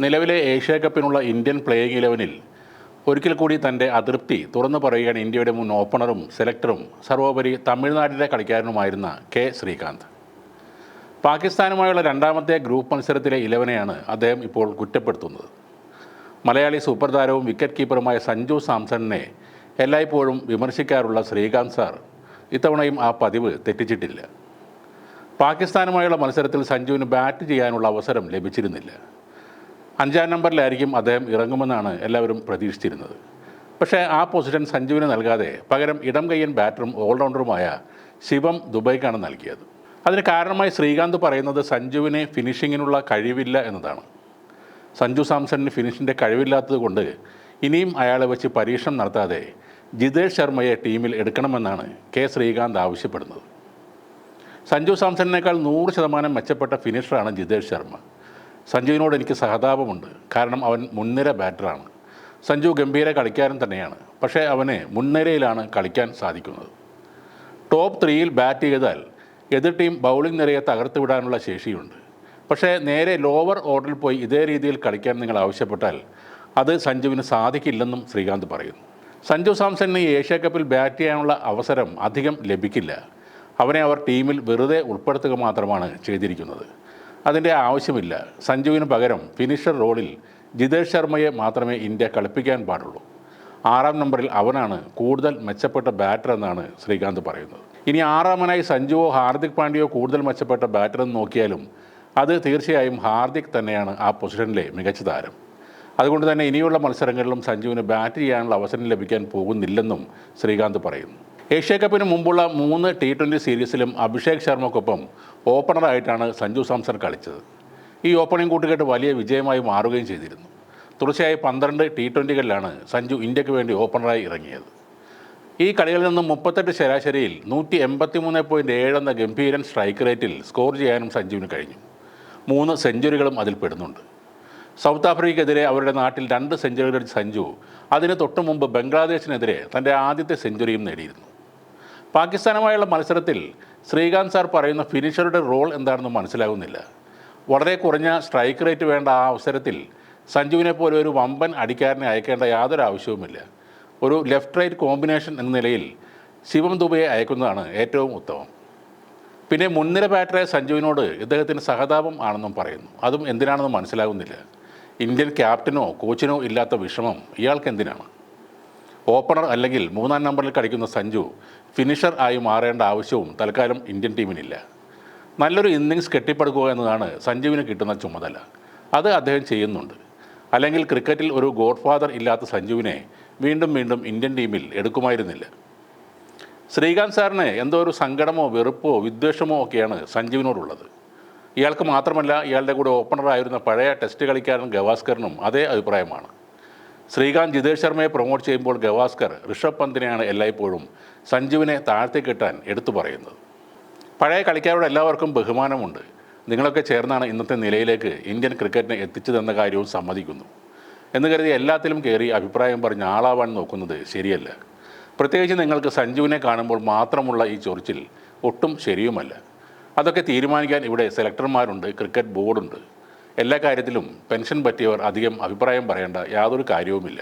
നിലവിലെ Asia കപ്പിനുള്ള Indian playing ഇലവനിൽ ഒരിക്കൽ കൂടി തന്റെ അതൃപ്തി തുറന്നു പറയുകയാണ് ഇന്ത്യയുടെ മുൻ ഓപ്പണറും സെലക്ടറും സർവോപരി തമിഴ്നാട്ടിലെ കളിക്കാരനുമായിരുന്ന കെ ശ്രീകാന്ത്. പാകിസ്ഥാനുമായുള്ള രണ്ടാമത്തെ ഗ്രൂപ്പ് മത്സരത്തിലെ ഇലവനെയാണ് അദ്ദേഹം ഇപ്പോൾ കുറ്റപ്പെടുത്തുന്നത്. മലയാളി സൂപ്പർ താരവും വിക്കറ്റ് കീപ്പറുമായ സഞ്ജു സാംസണിനെ എല്ലായ്പ്പോഴും വിമർശിക്കാറുള്ള ശ്രീകാന്ത് സാർ ഇത്തവണയും ആ പതിവ് തെറ്റിച്ചിട്ടില്ല. പാകിസ്ഥാനുമായുള്ള മത്സരത്തിൽ സഞ്ജുവിന് ബാറ്റ് ചെയ്യാനുള്ള അവസരം ലഭിച്ചിരുന്നില്ല. അഞ്ചാം നമ്പറിലായിരിക്കും അദ്ദേഹം ഇറങ്ങുമെന്നാണ് എല്ലാവരും പ്രതീക്ഷിച്ചിരുന്നത്. പക്ഷേ ആ പൊസിഷൻ സഞ്ജുവിന് നൽകാതെ പകരം ഇടം കയ്യൻ ബാറ്ററും ഓൾറൗണ്ടറുമായ ശിവം ദുബൈക്കാണ് നൽകിയത്. അതിന് കാരണമായി ശ്രീകാന്ത് പറയുന്നത് സഞ്ജുവിന് ഫിനിഷിങ്ങിനുള്ള കഴിവില്ല എന്നതാണ്. സഞ്ജു സാംസണിന് ഫിനിഷിന്റെ കഴിവില്ലാത്തത് കൊണ്ട് ഇനിയും അയാളെ വെച്ച് പരീക്ഷണം നടത്താതെ ജിതേഷ് ശർമ്മയെ ടീമിൽ എടുക്കണമെന്നാണ് കെ ശ്രീകാന്ത് ആവശ്യപ്പെടുന്നത്. സഞ്ജു സാംസണിനേക്കാൾ നൂറ് ശതമാനം മെച്ചപ്പെട്ട ഫിനിഷറാണ് ജിതേഷ് ശർമ്മ. സഞ്ജുവിനോട് എനിക്ക് സഹതാപമുണ്ട്. കാരണം അവൻ മുൻനിര ബാറ്ററാണ്. സഞ്ജു ഗംഭീര കളിക്കാരൻ തന്നെയാണ്. പക്ഷേ അവന് മുൻനിരയിലാണ് കളിക്കാൻ സാധിക്കുന്നത്. ടോപ്പ് ത്രീയിൽ ബാറ്റ് ചെയ്താൽ എതിർ ടീം ബൗളിംഗ് നിരയെ തകർത്ത് വിടാനുള്ള ശേഷിയുണ്ട്. പക്ഷേ നേരെ ലോവർ ഓർഡറിൽ പോയി ഇതേ രീതിയിൽ കളിക്കാൻ നിങ്ങൾ ആവശ്യപ്പെട്ടാൽ അത് സഞ്ജുവിന് സാധിക്കില്ലെന്നും ശ്രീകാന്ത് പറയുന്നു. സഞ്ജു സാംസണിന് ഏഷ്യ കപ്പിൽ ബാറ്റ് ചെയ്യാനുള്ള അവസരം അധികം ലഭിക്കില്ല. അവനെ അവർ ടീമിൽ വെറുതെ ഉൾപ്പെടുത്തുക മാത്രമാണ് ചെയ്തിരിക്കുന്നത്. അതിന്റെ ആവശ്യമില്ല. സഞ്ജുവിന് പകരം ഫിനിഷർ റോളിൽ ജിതേഷ് ശർമ്മയെ മാത്രമേ ഇന്ത്യ കളിപ്പിക്കാൻ പാടുള്ളൂ. ആറാം നമ്പറിൽ അവനാണ് കൂടുതൽ മെച്ചപ്പെട്ട ബാറ്റർ എന്നാണ് ശ്രീകാന്ത് പറയുന്നത്. ഇനി ആറാമനായി സഞ്ജുവോ ഹാർദിക് പാണ്ഡ്യയോ കൂടുതൽ മെച്ചപ്പെട്ട ബാറ്റർ എന്ന് നോക്കിയാലും അത് തീർച്ചയായും ഹാർദിക് തന്നെയാണ് ആ പൊസിഷനിലെ മികച്ച താരം. അതുകൊണ്ട് തന്നെ ഇനിയുള്ള മത്സരങ്ങളിലും സഞ്ജുവിന് ബാറ്റ് ചെയ്യാനുള്ള അവസരം ലഭിക്കാൻ പോകുന്നില്ലെന്നും ശ്രീകാന്ത് പറയുന്നു. ഏഷ്യ കപ്പിന് മുമ്പുള്ള മൂന്ന് ടി ട്വന്റി സീരീസിലും അഭിഷേക് ശർമ്മക്കൊപ്പം ഓപ്പണറായിട്ടാണ് സഞ്ജു സാംസൺ കളിച്ചത്. ഈ ഓപ്പണിംഗ് കൂട്ടുകെട്ട് വലിയ വിജയമായി മാറുകയും ചെയ്തിരുന്നു. തുടർച്ചയായി പന്ത്രണ്ട് ടി ട്വന്റികളിലാണ് സഞ്ജു ഇന്ത്യയ്ക്ക് വേണ്ടി ഓപ്പണറായി ഇറങ്ങിയത്. ഈ കളികളിൽ നിന്നും മുപ്പത്തെട്ട് ശരാശരിയിൽ നൂറ്റി എൺപത്തി മൂന്ന് പോയിന്റ് ഏഴ് എന്ന ഗംഭീരൻ സ്ട്രൈക്ക് റേറ്റിൽ സ്കോർ ചെയ്യാനും സഞ്ജുവിന് കഴിഞ്ഞു. മൂന്ന് സെഞ്ചുറികളും അതിൽ പെടുന്നുണ്ട്. സൗത്ത് ആഫ്രിക്കയ്ക്കെതിരെ അവരുടെ നാട്ടിൽ രണ്ട് സെഞ്ചുറികൾ സഞ്ജു അതിന് തൊട്ടു മുമ്പ് ബംഗ്ലാദേശിനെതിരെ തന്റെ ആദ്യത്തെ സെഞ്ചുറിയും നേടിയിരുന്നു. പാകിസ്ഥാനുമായുള്ള മത്സരത്തിൽ ശ്രീകാന്ത് സാർ പറയുന്ന ഫിനിഷറുടെ റോൾ എന്താണെന്ന് മനസ്സിലാകുന്നില്ല. വളരെ കുറഞ്ഞ സ്ട്രൈക്ക് റേറ്റ് വേണ്ട ആ അവസരത്തിൽ സഞ്ജുവിനെ പോലെ ഒരു വമ്പൻ അടിക്കാരനെ അയക്കേണ്ട യാതൊരു ആവശ്യവുമില്ല. ഒരു ലെഫ്റ്റ് റൈറ്റ് കോമ്പിനേഷൻ എന്ന നിലയിൽ ശിവം ദുബയെ അയക്കുന്നതാണ് ഏറ്റവും ഉത്തമം. പിന്നെ മുൻനിര ബാറ്ററായ സഞ്ജുവിനോട് ഇദ്ദേഹത്തിന് സഹതാപം ആണെന്നും പറയുന്നു. അതും എന്തിനാണെന്ന് മനസ്സിലാകുന്നില്ല. ഇന്ത്യൻ ക്യാപ്റ്റനോ കോച്ചിനോ ഇല്ലാത്ത വിഷമം ഇയാൾക്ക് എന്തിനാണ് ഓപ്പണർ അല്ലെങ്കിൽ മൂന്നാം നമ്പറിൽ കളിക്കുന്ന സഞ്ജു ഫിനിഷർ ആയി മാറേണ്ട ആവശ്യവും തൽക്കാലം ഇന്ത്യൻ ടീമിനില്ല. നല്ലൊരു ഇന്നിങ്സ് കെട്ടിപ്പടുക്കുക എന്നതാണ് സഞ്ജുവിന് കിട്ടുന്ന ചുമതല. അത് അദ്ദേഹം ചെയ്യുന്നുണ്ട്. അല്ലെങ്കിൽ ക്രിക്കറ്റിൽ ഒരു ഗോഡ് ഫാദർ ഇല്ലാത്ത സഞ്ജുവിനെ വീണ്ടും വീണ്ടും ഇന്ത്യൻ ടീമിൽ എടുക്കുമായിരുന്നില്ല. ശ്രീകാന്ത് സാറിന് എന്തോ ഒരു സങ്കടമോ വെറുപ്പോ വിദ്വേഷമോ ഒക്കെയാണ് സഞ്ജുവിനോടുള്ളത്. ഇയാൾക്ക് മാത്രമല്ല ഇയാളുടെ കൂടെ ഓപ്പണറായിരുന്ന പഴയ ടെസ്റ്റ് കളിക്കാരൻ ഗവാസ്കറിനും അതേ അഭിപ്രായമാണ്. ശ്രീകാന്ത് ജിതേഷ് ശർമ്മയെ പ്രൊമോട്ട് ചെയ്യുമ്പോൾ ഗവാസ്കർ ഋഷഭ് പന്തിനെയാണ് എല്ലായ്പ്പോഴും സഞ്ജുവിനെ താഴ്ത്തി കിട്ടാൻ എടുത്തു പറയുന്നത്. പഴയ കളിക്കാരോട് എല്ലാവർക്കും ബഹുമാനമുണ്ട്. നിങ്ങളൊക്കെ ചേർന്നാണ് ഇന്നത്തെ നിലയിലേക്ക് ഇന്ത്യൻ ക്രിക്കറ്റിനെ എത്തിച്ചതെന്ന കാര്യവും സമ്മതിക്കുന്നു. എന്ന് കരുതി എല്ലാത്തിലും കയറി അഭിപ്രായം പറഞ്ഞ് ആളാവാൻ നോക്കുന്നത് ശരിയല്ല. പ്രത്യേകിച്ച് നിങ്ങൾക്ക് സഞ്ജുവിനെ കാണുമ്പോൾ മാത്രമുള്ള ഈ ചൊറിച്ചിൽ ഒട്ടും ശരിയുമല്ല. അതൊക്കെ തീരുമാനിക്കാൻ ഇവിടെ സെലക്ടർമാരുണ്ട് ക്രിക്കറ്റ് ബോർഡുണ്ട് എല്ലാ കാര്യത്തിലും പെൻഷൻ പറ്റിയവർ അധികം അഭിപ്രായം പറയേണ്ട യാതൊരു കാര്യവുമില്ല.